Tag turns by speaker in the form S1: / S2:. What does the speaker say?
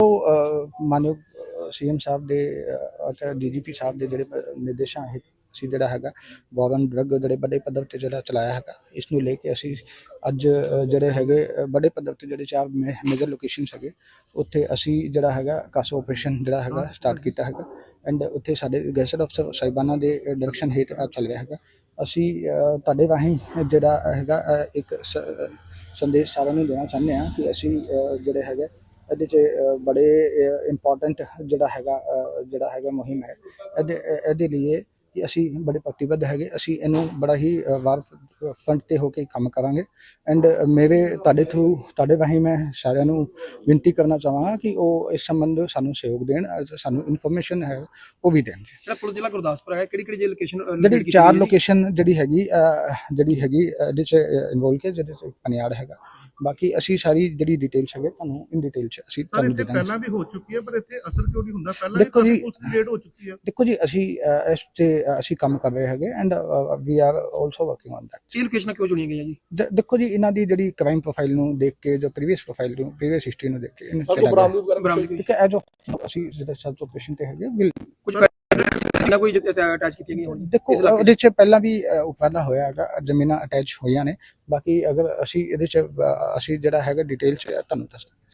S1: ਉਹ ਮਾਨਯੋਗ ਸੀਐਮ ਸਾਹਿਬ ਦੇ ਅਹ, ਅਤੇ ਡੀਜੀਪੀ ਸਾਹਿਬ ਦੇ ਜਿਹੜੇ ਨਿਰਦੇਸ਼ਾਂ ਹੇਠ ਅਸੀਂ ਜਿਹੜਾ ਹੈਗਾ ਵਾਰਨ ਡਰੱਗ ਜਿਹੜੇ ਵੱਡੇ ਪੱਧਰ ਤੇ ਜਿਹੜਾ ਚਲਾਇਆ ਹੈਗਾ ਇਸ ਨੂੰ ਲੈ ਕੇ ਅਸੀਂ ਅੱਜ ਜਿਹੜੇ ਹੈਗੇ ਵੱਡੇ ਪੱਧਰ ਤੇ ਜਿਹੜੇ ਚਾਰ ਮੇਜਰ ਲੋਕੇਸ਼ਨਸ ਹੈਗੇ ਉੱਥੇ ਅਸੀਂ ਜਿਹੜਾ ਹੈਗਾ ਕਾਸੋ ਆਪਰੇਸ਼ਨ ਜਿਹੜਾ ਹੈਗਾ ਸਟਾਰਟ ਕੀਤਾ ਹੈਗਾ ਐਂਡ ਉੱਥੇ ਸਾਡੇ ਗੈਸਟ ਅਫਸਰ ਸਾਹਿਬਾਨਾਂ ਦੇ ਡਾਇਰੈਕਸ਼ਨ ਹੇਠ ਚੱਲ ਰਿਹਾ ਹੈਗਾ। ਅਸੀਂ ਤੁਹਾਡੇ ਰਾਹੀਂ ਜਿਹੜਾ ਹੈਗਾ ਇੱਕ ਸੰਦੇਸ਼ ਸਾਰਿਆਂ ਨੂੰ ਦੇਣਾ ਚਾਹੁੰਦੇ ਹਾਂ ਕਿ ਅਸੀਂ ਜਿਹੜੇ ਹੈਗੇ ਇਹਦੇ 'ਚ ਬੜੇ ਇੰਪੋਰਟੈਂਟ ਜਿਹੜਾ ਹੈਗਾ ਜਿਹੜਾ ਹੈਗਾ ਮੁਹਿੰਮ ਹੈ। ਇਹਦੇ ਇਹਦੇ ਲਈ ਕਿ ਅਸੀਂ ਬੜੇ ਪ੍ਰਤੀਬੱਧ ਹੈਗੇ ਅਸੀਂ ਇਹਨੂੰ ਬੜਾ ਹੀ ਵਾਰ ਫਰੰਟ ਤੇ ਹੋ ਕੇ ਕੰਮ ਕਰਾਂਗੇ। ਐਂਡ ਮੇਰੇ ਤੁਹਾਡੇ ਥਰੂ ਤੁਹਾਡੇ ਰਾਹੀਂ ਮੈਂ ਸਾਰਿਆਂ ਨੂੰ ਬੇਨਤੀ ਕਰਨਾ ਚਾਹਾਂਗਾ ਕਿ ਉਹ ਇਸ ਸੰਬੰਧ ਸਾਨੂੰ ਸਹਿਯੋਗ ਦੇਣ ਸਾਨੂੰ ਇਨਫੋਰਮੇਸ਼ਨ ਹੈ ਉਹ ਵੀ ਦੇਣ।
S2: ਜਿਹੜਾ ਪੁਲਿਸ ਜ਼ਿਲ੍ਹਾ ਗੁਰਦਾਸਪੁਰ ਹੈ ਕਿਹੜੀ ਕਿਹੜੀ ਜੇ ਲੋਕੇਸ਼ਨ
S1: ਜਿਹੜੀ ਚਾਰ ਲੋਕੇਸ਼ਨ ਜਿਹੜੀ ਹੈਗੀ ਜਿਹੜੀ ਹੈਗੀ ਚ ਇਨਵੋਲ ਕੇ ਜਿਹਦੇ ਚ ਪਨਿਆੜ ਹੈਗਾ। ਬਾਕੀ ਅਸੀਂ ਸਾਰੀ ਜਿਹੜੀ ਡਿਟੇਲਸ ਹੈਗੇ ਤੁਹਾਨੂੰ ਇਨ ਡਿਟੇਲ ਚ ਅਸੀਂ ਤੁਹਾਨੂੰ ਦੇ ਦਾਂਗੇ।
S3: ਪਹਿਲਾਂ ਵੀ ਹੋ ਚੁੱਕੀ ਹੈ ਪਰ ਇੱਥੇ ਅਸਰ ਕਿਉਂ ਨਹੀਂ ਹੁੰਦਾ? ਪਹਿਲਾਂ
S1: ਦੇਖੋ
S3: ਵੀ
S1: ਜੀ-
S3: ਹੋ ਚੁੱਕੀ ਹੈ।
S1: ਦੇਖੋ ਜੀ ਅਸੀਂ ਇਸ ਤੇ ਅਸੀਂ ਕੰਮ ਕਰ ਰਹੇ ਹੈਗੇ and we are also working on that
S2: ਇਹ ਲੋਕੇਸ਼ਨਾਂ ਕਿਉਂ ਚੁਣੀਆਂ ਗਈਆਂ ਜੀ?
S1: ਦੇਖੋ ਜੀ ਇਹਨਾਂ ਦੀ ਜਿਹੜੀ ਕ੍ਰਾਈਮ ਪ੍ਰੋਫਾਈਲ ਨੂੰ ਦੇਖ ਕੇ ਜੋ ਪ੍ਰੀਵੀਅਸ ਪ੍ਰੋਫਾਈਲ ਨੂੰ ਪ੍ਰੀਵੀਅਸ ਹਿਸਟਰੀ ਨੂੰ ਦੇਖ ਕੇ ਇਹਨੂੰ ਚਲਾ ਗਿਆ।
S2: ਬਰਾਮਦ ਕੀਤੀ
S1: ਠੀਕ ਹੈ ਐਜ ਅਸੀਂ ਜਿਹੜਾ ਸਰਚ ਆਪਰੇਸ਼ਨ ਤੇ ਹੈਗੇ ਵਿਲ
S2: ਕੁਝ ਨਾ ਕੋਈ ਅਟੈਚ ਕੀਤੀਆਂ ਗਈਆਂ ਹੋਣ
S1: ਦੇਖੋ
S2: ਇਲਾਕੇ 'ਚ?
S1: ਉਹਦੇ ਚ ਪਹਿਲਾਂ ਵੀ ਉਪਰਾਲਾ ਹੋਇਆ ਹੈਗਾ ਜ਼ਮੀਨਾਂ ਅਟੈਚ ਹੋਈਆਂ ਨੇ। ਬਾਕੀ ਅਗਰ ਅਸੀਂ ਇਹਦੇ ਚ ਅਹ, ਅਸੀਂ ਜਿਹੜਾ ਹੈਗਾ ਡਿਟੇਲ ਚ ਤੁਹਾਨੂੰ ਦੱਸ ਦਾਂਗੇ